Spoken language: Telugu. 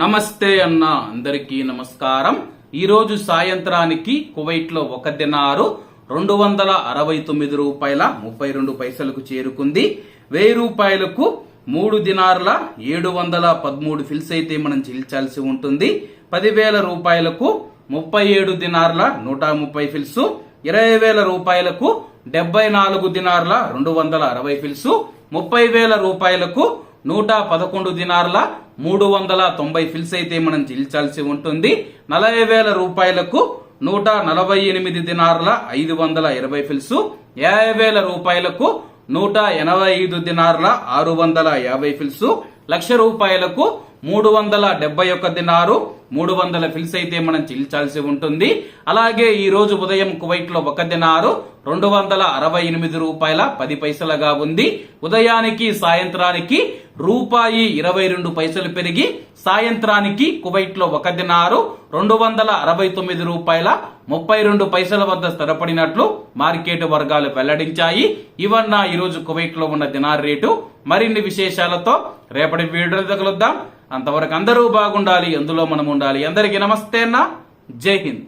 నమస్తే అన్న అందరికీ నమస్కారం. ఈరోజు సాయంత్రానికి కువైట్లో ఒక దినారు రెండు వందల అరవై తొమ్మిది రూపాయల ముప్పై రెండు పైసలకు చేరుకుంది. వెయ్యి రూపాయలకు మూడు దినారుల ఏడు వందల పదమూడు ఫిల్స్ అయితే మనం చెల్లించాల్సి ఉంటుంది. పదివేల రూపాయలకు ముప్పై ఏడు దినారుల నూట ముప్పై ఫిల్స్ ఇరవై వేల రూపాయలకు డెబ్బై నాలుగు దినార్ల రెండు వందల అరవై ఫిల్స్ ముప్పై వేల రూపాయలకు నూట పదకొండు దినార్ల మూడు వందల తొంభై ఫిల్స్ అయితే మనం చెల్లించాల్సి ఉంటుంది. నలభై వేల రూపాయలకు నూట నలభై ఎనిమిది దినారుల ఐదు వందల ఇరవై ఫిల్స్ యాభై వేల రూపాయలకు నూట ఎనభై ఐదు దినారుల ఆరు వందల యాభై ఫిల్స్ లక్ష రూపాయలకు మూడు వందల డెబ్బై ఒక్క దినారు మూడు వందల ఫిల్స్ అయితే మనం చెల్లించాల్సి ఉంటుంది. అలాగే ఈ రోజు ఉదయం కువైట్లో ఒక దినారు రెండు వందల అరవై ఎనిమిది రూపాయల పది పైసలుగా ఉంది. ఉదయానికి సాయంత్రానికి రూపాయి ఇరవై రెండు పైసలు పెరిగి సాయంత్రానికి కువైట్లో ఒక దినారు రెండు వందల అరవై తొమ్మిది రూపాయల ముప్పై రెండు పైసల వద్ద స్థిరపడినట్లు మార్కెట్ వర్గాలు వెల్లడించాయి. ఇవన్న ఈరోజు కువైట్లో కువైట్లో ఉన్న దినార్ రేటు. మరిన్ని విశేషాలతో రేపటి వీడియో తగులుద్దాం అంతవరకు అందరూ బాగుండాలి. అందులో మనం ఉండాలి అందరికీ నమస్తే అన్న. జై హింద్.